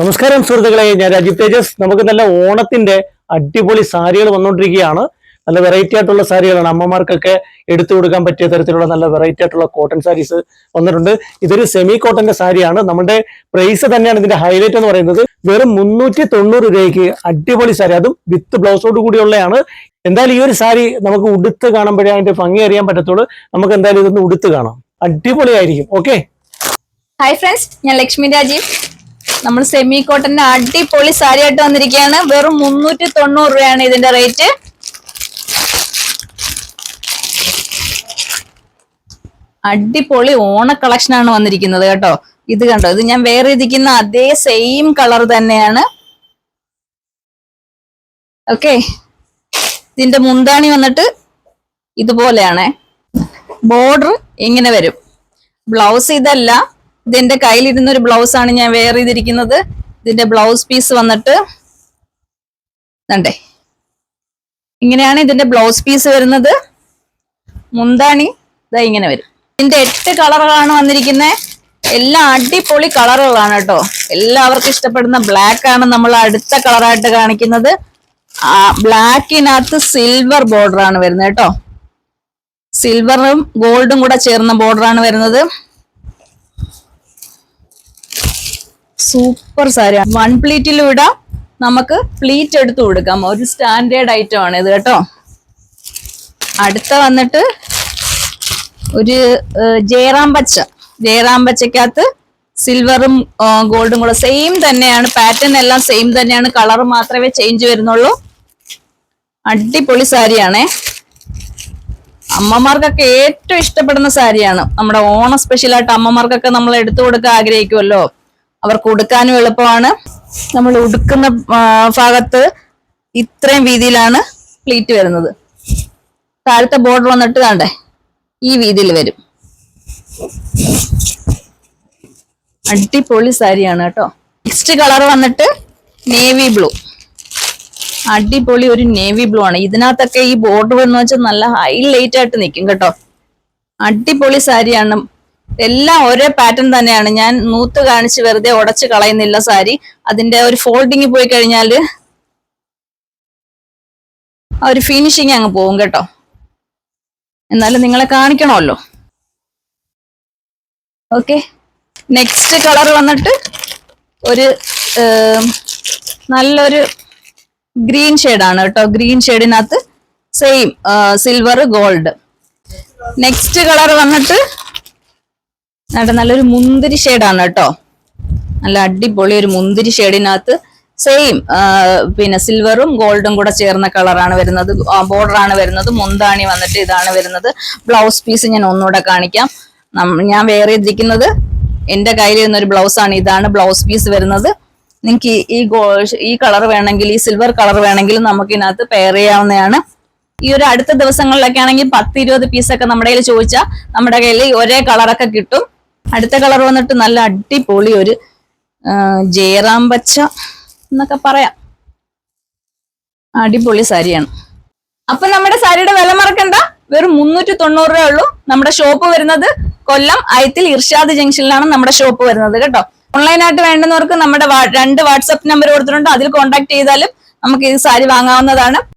നമസ്കാരം സുഹൃത്തുക്കളെ. ഞാൻ രാജീവ് തേജസ്. നമുക്ക് നല്ല ഓണത്തിന്റെ അടിപൊളി സാരികൾ വന്നുകൊണ്ടിരിക്കുകയാണ് നല്ല വെറൈറ്റി ആയിട്ടുള്ള സാരികളാണ്. അമ്മമാർക്കൊക്കെ എടുത്തു കൊടുക്കാൻ പറ്റിയ തരത്തിലുള്ള നല്ല വെറൈറ്റി ആയിട്ടുള്ള കോട്ടൺ സാരീസ് വന്നിട്ടുണ്ട്. ഇതൊരു സെമി കോട്ടന്റെ സാരിയാണ്. നമ്മുടെ പ്രൈസ് തന്നെയാണ് ഇതിന്റെ ഹൈലൈറ്റ് എന്ന് പറയുന്നത്. വെറും മുന്നൂറ്റി തൊണ്ണൂറ് രൂപയ്ക്ക് അടിപൊളി സാരി. അതും വിത്ത് ബ്ലൗസോട് കൂടിയുള്ളതാണ് എന്തായാലും ഈ ഒരു സാരി നമുക്ക് ഉടുത്ത് കാണുമ്പോഴേ അതിന്റെ ഭംഗി അറിയാൻ പറ്റത്തുള്ളൂ. നമുക്ക് എന്തായാലും ഇതൊന്ന് ഉടുത്ത് കാണാം. അടിപൊളിയായിരിക്കും. ഓക്കെ ഹായ് ഫ്രണ്ട്സ് ഞാൻ ലക്ഷ്മി രാജീവ്. നമ്മൾ സെമി കോട്ടന്റെ അടിപൊളി സാരി ആയിട്ട് വന്നിരിക്കുകയാണ്. വെറും മുന്നൂറ്റി തൊണ്ണൂറ് രൂപയാണ് ഇതിന്റെ റേറ്റ് അടിപൊളി ഓണ കളക്ഷൻ ആണ് വന്നിരിക്കുന്നത് കേട്ടോ. ഇത് കണ്ടോ? ഇത് ഞാൻ വേറെ ഇരിക്കുന്ന അതേ സെയിം കളർ തന്നെയാണ്. ഓക്കെ ഇതിന്റെ മുന്താണി വന്നിട്ട് ഇതുപോലെയാണ്. ബോർഡർ ഇങ്ങനെ വരും. ബ്ലൗസ് ഇതല്ല. ഇതിന്റെ കയ്യിലിരുന്ന ഒരു ബ്ലൗസ് ആണ് ഞാൻ വെയർ ചെയ്തിരിക്കുന്നത്. ഇതിന്റെ ബ്ലൗസ് പീസ് വന്നിട്ട് കണ്ടേ. ഇങ്ങനെയാണ് ഇതിന്റെ ബ്ലൗസ് പീസ് വരുന്നത്. മുന്താണി ഇതാ ഇങ്ങനെ വരും. ഇതിന്റെ എട്ട് കളറുകളാണ് വന്നിരിക്കുന്നത് എല്ലാം അടിപൊളി കളറുകളാണ് കേട്ടോ. എല്ലാവർക്കും ഇഷ്ടപ്പെടുന്ന ബ്ലാക്ക് ആണ് നമ്മൾ അടുത്ത കളറായിട്ട് കാണിക്കുന്നത്. ബ്ലാക്കിനകത്ത് സിൽവർ ബോർഡർ ആണ് വരുന്നത് കേട്ടോ. സിൽവറും ഗോൾഡും കൂടെ ചേർന്ന ബോർഡർ ആണ് വരുന്നത്. സൂപ്പർ സാരി. വൺ പ്ലീറ്റിലും ഇടാം. നമുക്ക് പ്ലീറ്റ് എടുത്ത് കൊടുക്കാം. ഒരു സ്റ്റാൻഡേർഡ് ഐറ്റം ആണ് ഇത് കേട്ടോ. അടുത്ത വന്നിട്ട് ഒരു ജയറാം പച്ച. ജയറാം പച്ചക്കകത്ത് സിൽവറും ഗോൾഡും കൂടെ സെയിം തന്നെയാണ്. പാറ്റേൺ എല്ലാം സെയിം തന്നെയാണ്. കളർ മാത്രമേ ചേഞ്ച് വരുന്നുള്ളൂ. അടിപൊളി സാരിയാണേ. അമ്മമാർക്കൊക്കെ ഏറ്റവും ഇഷ്ടപ്പെടുന്ന സാരിയാണ്. നമ്മുടെ ഓണ സ്പെഷ്യലായിട്ട് അമ്മമാർക്കൊക്കെ നമ്മൾ എടുത്തു കൊടുക്കാൻ ആഗ്രഹിക്കുമല്ലോ അവർക്ക് ഉടുക്കാനും എളുപ്പമാണ്. നമ്മൾ ഉടുക്കുന്ന ഭാഗത്ത് ഇത്രയും വീതിയിലാണ് പ്ലീറ്റ് വരുന്നത്. താഴത്തെ ബോർഡർ വന്നിട്ട് കണ്ടേ ഈ വീതിയിൽ വരും. അടിപൊളി സാരിയാണ് കേട്ടോ. നെക്സ്റ്റ് കളർ വന്നിട്ട് നേവി ബ്ലൂ അടിപൊളി ഒരു നേവി ബ്ലൂ ആണ്. ഇതിനകത്തൊക്കെ ഈ ബോർഡർ എന്ന് വെച്ചാൽ നല്ല ഹൈലൈറ്റ് ആയിട്ട് നിൽക്കും കേട്ടോ. അടിപൊളി സാരിയാണ്. എല്ലാം ഒരേ പാറ്റേൺ തന്നെയാണ്. ഞാൻ നൂത്ത് കാണിച്ച് വെറുതെ ഉടച്ച് കളയുന്നില്ല സാരി. അതിന്റെ ഒരു ഫോൾഡിങ് പോയി കഴിഞ്ഞാൽ ആ ഒരു ഫിനിഷിങ് അങ്ങ് പോകും കേട്ടോ. എന്നാലും നിങ്ങളെ കാണിക്കണമല്ലോ. ഓക്കെ നെക്സ്റ്റ് കളർ വന്നിട്ട് ഒരു നല്ലൊരു ഗ്രീൻ ആണ് കേട്ടോ. Green ഷെയ്ഡിനകത്ത് same silver gold next colour വന്നിട്ട് നല്ല നല്ലൊരു മുന്തിരി ഷെയ്ഡാണ് കേട്ടോ. നല്ല അടിപൊളി ഒരു മുന്തിരി ഷെയ്ഡിനകത്ത് സെയിം പിന്നെ സിൽവറും ഗോൾഡും കൂടെ ചേർന്ന കളറാണ് വരുന്നത്. ബോർഡറാണ് വരുന്നത്. മുന്താണി വന്നിട്ട് ഇതാണ് വരുന്നത്. ബ്ലൗസ് പീസ് ഞാൻ ഒന്നുകൂടെ കാണിക്കാം. ഞാൻ വേറെ ഇരിക്കുന്നത് എന്റെ കയ്യിൽ ഒരു ബ്ലൗസ് ആണ്. ഇതാണ് ബ്ലൗസ് പീസ് വരുന്നത്. നിങ്ങൾക്ക് ഈ ഗോ ഈ കളർ വേണമെങ്കിൽ ഈ സിൽവർ കളർ വേണമെങ്കിൽ നമുക്ക് ഇതിനകത്ത് പെയർ ചെയ്യാവുന്നതാണ്. ഈ ഒരു അടുത്ത ദിവസങ്ങളിലൊക്കെ ആണെങ്കിൽ പത്ത് ഇരുപത് പീസൊക്കെ നമ്മുടെ കയ്യിൽ ചോദിച്ചാൽ നമ്മുടെ കയ്യിൽ ഒരേ കളറൊക്കെ കിട്ടും. അടുത്ത കളർ വന്നിട്ട് നല്ല അടിപൊളി ഒരു ജയറാം പച്ച എന്നൊക്കെ പറയാം. അടിപൊളി സാരിയാണ്. അപ്പൊ നമ്മുടെ സാരിയുടെ വില മറക്കണ്ട. വെറും മുന്നൂറ്റി തൊണ്ണൂറ് രൂപ ഉള്ളൂ. നമ്മുടെ ഷോപ്പ് വരുന്നത് കൊല്ലം അയത്തിൽ ഇർഷാദ് ജംഗ്ഷനിലാണ് നമ്മുടെ ഷോപ്പ് വരുന്നത് കേട്ടോ. ഓൺലൈനായിട്ട് വേണ്ടുന്നവർക്ക് നമ്മുടെ രണ്ട് വാട്സപ്പ് നമ്പർ കൊടുത്തിട്ടുണ്ട്. അതിൽ കോൺടാക്ട് ചെയ്താലും നമുക്ക് ഈ സാരി വാങ്ങാവുന്നതാണ്.